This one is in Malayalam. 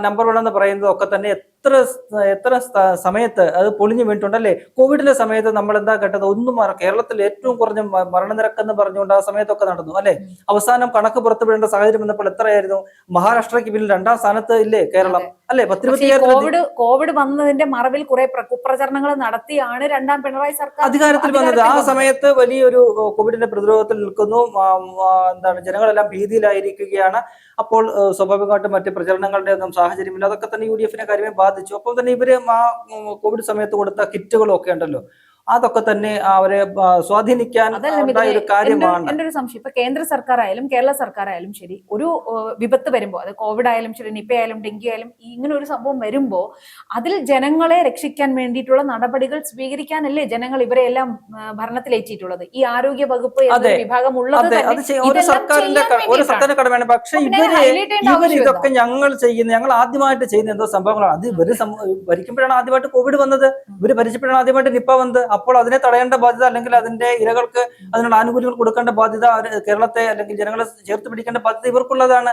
നമ്പർ വൺ എന്ന് പറയുന്നത് ഒക്കെ തന്നെ എത്ര എത്ര സമയത്ത് അത് പൊളിഞ്ഞു വീണിട്ടുണ്ട് അല്ലേ കോവിഡിന്റെ സമയത്ത് നമ്മൾ എന്താ കേട്ടത്? ഒന്നും കേരളത്തിൽ ഏറ്റവും കുറഞ്ഞ മരണനിരക്ക് എന്ന് പറഞ്ഞുകൊണ്ട് ആ സമയത്തൊക്കെ നടന്നു അല്ലെ? അവസാനം കണക്ക് പുറത്തുവിടേണ്ട സാഹചര്യം വന്നപ്പോൾ എത്രയായിരുന്നു? മഹാരാഷ്ട്രയ്ക്ക് പിന്നിൽ രണ്ടാം സ്ഥാനത്ത് ഇല്ലേ കേരളം അല്ലെ? പത്തിരുപത്തിയായിരത്തി കോവിഡ് കോവിഡ് വന്നതിന്റെ മറവിൽ കുറെ പ്ര- കുപ്രചരണങ്ങൾ നടത്തിയാണ് രണ്ടാം പിണറായി സർക്കാർ അധികാരത്തിൽ വന്നത്. ആ സമയത്ത് വലിയൊരു കോവിഡിന്റെ പ്രതിരോധത്തിൽ നിൽക്കുന്നു. എന്താണ് ജനങ്ങളെല്ലാം ഭീതിയിലായിരിക്കുകയാണ്. അപ്പോൾ സ്വാഭാവികമായിട്ടും മറ്റ് പ്രചരണങ്ങളുടെ ഒന്നും സാഹചര്യമില്ല. അതൊക്കെ തന്നെ യു ഡി എഫിനെ കാര്യമേ ബാധിച്ചു. അപ്പോൾ തന്നെ ഇവർ ആ കോവിഡ് സമയത്ത് കൊടുത്ത കിറ്റുകളൊക്കെ ഉണ്ടല്ലോ. അതൊക്കെ തന്നെ അവരെ സ്വാധീനിക്കാൻ ഒരു കാര്യമാണ്. എന്റെ ഒരു സംശയം. ഇപ്പൊ കേന്ദ്ര സർക്കാർ ആയാലും കേരള സർക്കാർ ആയാലും ശരി ഒരു വിപത്ത് വരുമ്പോ അത് കോവിഡ് ആയാലും ശരി നിപ്പ ആയാലും ഡെങ്കി ആയാലും ഇങ്ങനെ ഒരു സംഭവം വരുമ്പോ അതിൽ ജനങ്ങളെ രക്ഷിക്കാൻ വേണ്ടിയിട്ടുള്ള നടപടികൾ സ്വീകരിക്കാനല്ലേ ജനങ്ങൾ ഇവരെ എല്ലാം ഭരണത്തിലേറ്റിയിട്ടുള്ളത്? ഈ ആരോഗ്യ വകുപ്പ്. വിഭാഗം ഉള്ളത് ഒരു സർക്കാരിന്റെ ഒരു വേണ്ടിയിട്ടാണ്. സർക്കാരിന്റെ കടമയാണ്. പക്ഷെ ഇവർ ഇവർ ഇതൊക്കെ ഞങ്ങൾ ചെയ്യുന്ന ഞങ്ങൾ ആദ്യമായിട്ട് ചെയ്യുന്ന എന്തോ സംഭവങ്ങളാണ്. അത് ഇവർ ഭരിക്കുമ്പോഴാണ് ആദ്യമായിട്ട് കോവിഡ് വന്നത്. ഇവർ ഭരിച്ചപ്പോഴാണ് ആദ്യമായിട്ട് നിപ്പ വന്നത്. അപ്പോൾ അതിനെ തടയേണ്ട ബാധ്യത അല്ലെങ്കിൽ അതിന്റെ ഇരകൾക്ക് അതിനുള്ള ആനുകൂല്യങ്ങൾ കൊടുക്കേണ്ട ബാധ്യത കേരളത്തെ അല്ലെങ്കിൽ ജനങ്ങളെ ചേർത്ത് പിടിക്കേണ്ട ബാധ്യത ഇവർക്കുള്ളതാണ്.